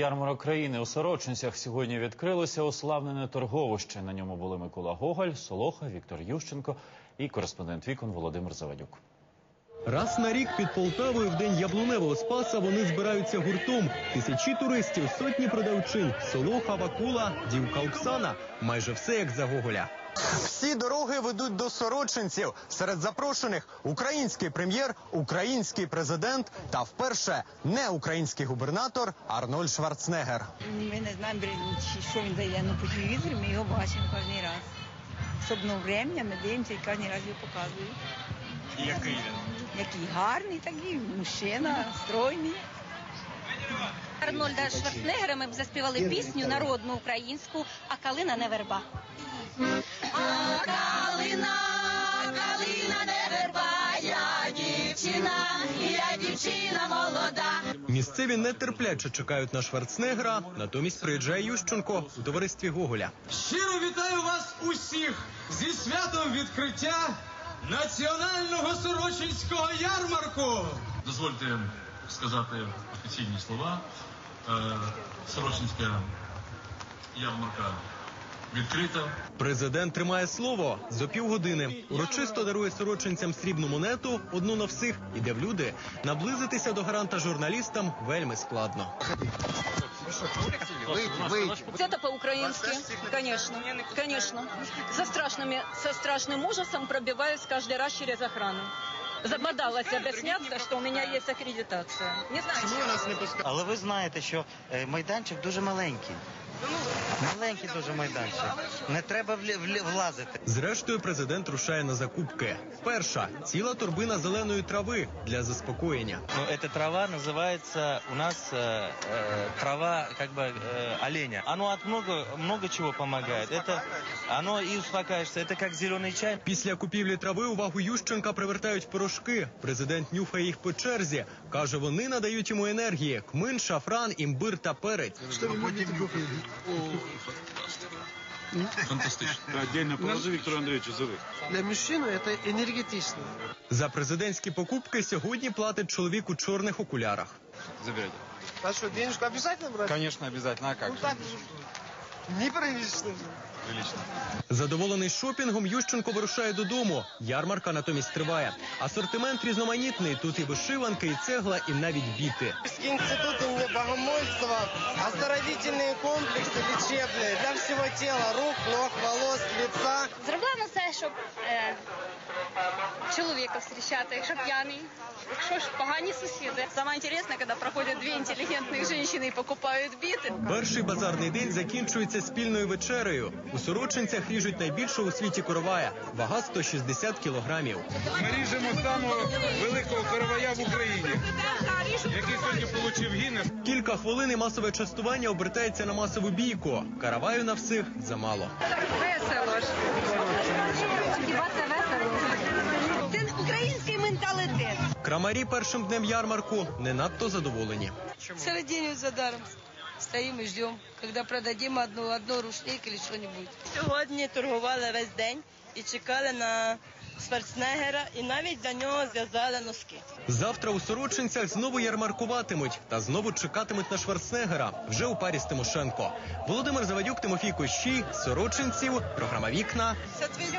Ярмарок країни у Сорочинцях сьогодні відкрилося уславлене торговище. На ньому були Микола Гоголь, Солоха, Віктор Ющенко і кореспондент вікон Володимир Завадюк. Раз на рік під Полтавою в день яблуневого спаса вони збираються гуртом. Тисячі туристів, сотні продавчин, Солоха, Вакула, дівка Оксана. Майже все як за Гоголя. Всі дороги ведуть до сорочинців. Серед запрошених український прем'єр, український президент та вперше не український губернатор Арнольд Шварценеггер. Ми не знаємо, що він дає, ну по телевізорі ми його бачимо кожен раз. Щоб ну врем'я ми дивимося і кожен раз його показують. Який він? Який гарний, такий мужчина, стройний. Арнольда Шварценеггера ми б заспівали пісню народну українську А калина не верба. А калина, калина не верба, я дівчина, я дівчина молода. Місцеві нетерпляче чекають на Шварценеггера, натомість приїжджає Ющенко у товаристві Гоголя. Щиро вітаю вас усіх зі святом відкриття національного сорочинського ярмарку. Дозвольте сказати офіційні слова. Е, Сорочинська ярмарка відкрита. Президент тримає слово за півгодини. Урочисто дарує сорочинцям срібну монету, одну на всіх, іде в люди. Наблизитися до гаранта журналістам вельми складно. Это по-украински, конечно, конечно. Со, страшными, со страшным ужасом пробиваюсь каждый раз через охрану. Забодалась объясняться, что у меня есть аккредитация. Не знаю, чего. Але ви знаєте, що е, майданчик дуже маленький. Маленький дуже майданчик. Не треба влі- влі- влазити. Зрештою, президент рушає на закупки. Перша ціла торбина зеленої трави для заспокоєння. Ну, эта трава называется у нас э, э, трава как бы э, оленя. Оно от много, много чего помогает. Это, оно и успокаиваешься. Это как зеленый чай. Після купівлі трави увагу Ющенка привертають порошки. Президент нюхає їх по черзі. Каже, вони надають йому енергії: кмин, шафран, імбир та перець. Фантастично. Отдельно положи Віктору Андрійовичу, зови. Для мужчини це енергетично. За президентські покупки сьогодні платить чоловік у чорних окулярах. Забирайте. А що, денежку обов'язково брати? Конечно, обязательно. А как? Ну так, неприлично Задоволений шопінгом, Ющенко вирушає додому. Ярмарка натомість триває. Асортимент різноманітний. Тут і вишиванки, і цегла, і навіть біти. Институт имени Богомольцева, оздоровительные комплексы лечебные для всего тела, рук, ног, волос, лица. Зробила на це, щоб е, чоловіка зустрічати, якщо п'яний. Якщо ж погані сусіди. Саме інтересне, коли проходять дві інтелігентних жінки і покупають біти. Перший базарний день закінчується спільною вечерею. У сорочинцях ріжуть найбільшого у світі коровая. Вага 160 кілограмів. Ми ріжемо самого великого коровая в Україні, який сьогодні отримав Гіннес. Кілька хвилин і масове частування обертається на масову бійку. Караваю на всіх замало. Весело ж. Хіба це весело? Це український менталітет. Крамарі першим днем ярмарку не надто задоволені. День за даром. Стоим и ждем, когда продадим одну, одну рушник или что-нибудь. Сьогодні торгували весь день і чекали на Шварценеггера, і навіть для нього зв'язали носки. Завтра у сорочинцях знову ярмаркуватимуть та знову чекатимуть на Шварценеггера вже у парі з Тимошенко. Володимир Завадюк, Тимофій Кощій, Сорочинців, програма Вікна Це твій